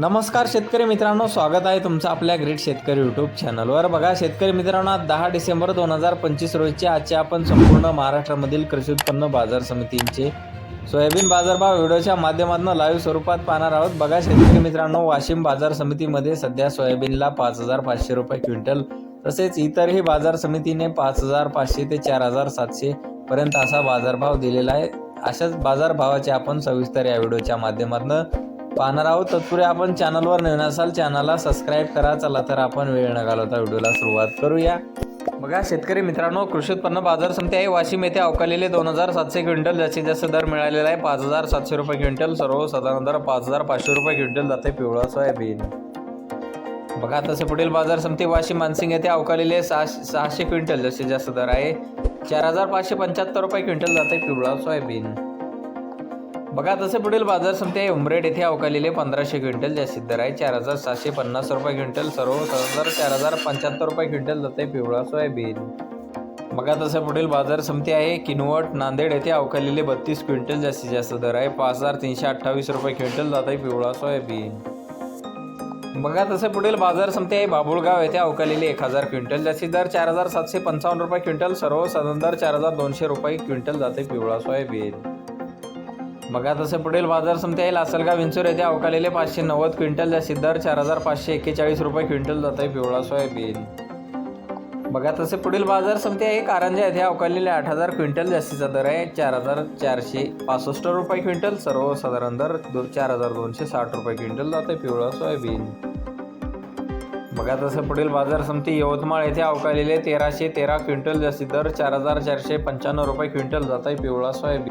नमस्कार शेतकरी मित्रांनो स्वागत आहे तुमचं आपल्या ग्रेट शेतकरी यूट्यूब चॅनलवर बघा शेतकरी मित्रांनो आज दहा डिसेंबर दोन हजार पंचवीस रोजीचे आजचे आपण संपूर्ण महाराष्ट्रामधील कृषी उत्पन्न बाजार समितींचे सोयाबीन बाजारभाव व्हिडिओच्या माध्यमातून लाईव्ह स्वरूपात पाहणार आहोत. बघा शेतकरी मित्रांनो वाशिम बाजार समितीमध्ये सध्या सोयाबीनला पाच हजार पाचशे रुपये क्विंटल तसेच इतरही बाजार समितीने पाच हजार पाचशे ते चार हजार सातशे पर्यंत असा बाजारभाव दिलेला आहे. अशाच बाजारभावाचे आपण सविस्तर या व्हिडिओच्या माध्यमातून पाहणार आहोत. तत्पूर्वी आपण चॅनलवर नवीन असाल चॅनलला सबस्क्राईब करा. चला तर आपण वेळ न घालवता व्हिडिओला सुरुवात करूया. बघा शेतकरी मित्रांनो कृषी उत्पन्न बाजार समिती आहे. वाशिम येथे अवकालेले दोन हजार सातशे क्विंटल जास्तीत जास्त दर मिळालेला आहे पाच हजार सातशे रुपये क्विंटल. सर्वसाधारण दर पाच हजार पाचशे रुपये क्विंटल जाते. पिवळा सोयाबीन. बघा तसे पुढील बाजार समिती वाशिम मानसिंग येथे अवकालेले सहाशे सहाशे क्विंटल जास्तीत जास्त दर आहे. चार हजार पाचशे पंच्याहत्तर रुपये क्विंटल जाते. पिवळा सोयाबीन. बघा तसे पुढील बाजार समिती आहे. उमरेड येथे अवकालेले पंधराशे क्विंटल जास्तीत दर आहे. चार हजार सातशे पन्नास रुपये क्विंटल सर्व दर चार हजार पंच्याहत्तर रुपये क्विंटल जाते पिवळा सोयाबीन. बघा तसं पुढील बाजार समिती आहे. किनवट नांदेड येथे अवकालेले बत्तीस क्विंटल जास्तीत जास्त दर आहे. पाच हजार तीनशे अठ्ठावीस रुपये क्विंटल जात आहे पिवळा सोयाबीन. बघा तसे पुढील बाजार समिती आहे. बाबुळगाव येथे अवकालेले एक हजार क्विंटल जास्तीत दर चार हजार सातशे पंचावन्न रुपये क्विंटल सर्वसाधारण दर चार हजार दोनशे रुपये क्विंटल जाते पिवळा सोयाबीन. बघा तसं पुढील बाजार समिती आहे. लासलगाव विंचूर येथे अवकालेले पाचशे नव्वद क्विंटल जास्तीत दर चार हजार पाचशे एक्केचाळीस रुपये क्विंटल जात आहे पिवळा सोयाबीन. बघा तसे पुढील बाजार समिती आहे. कारंजा येथे अवकालेले आठ हजार क्विंटल जास्तीचा दर आहे. चार हजार चारशे पासष्ट रुपये क्विंटल. सर्वसाधारण दर दो चार हजार दोनशे साठ रुपये क्विंटल जात आहे पिवळा सोयाबीन. बघा तसं पुढील बाजार समिती यवतमाळ येथे अवकालेले तेराशे तेरा क्विंटल जास्तीत दर चार हजार चारशे पंच्याण्णव रुपये क्विंटल जात आहे पिवळा सोयाबीन.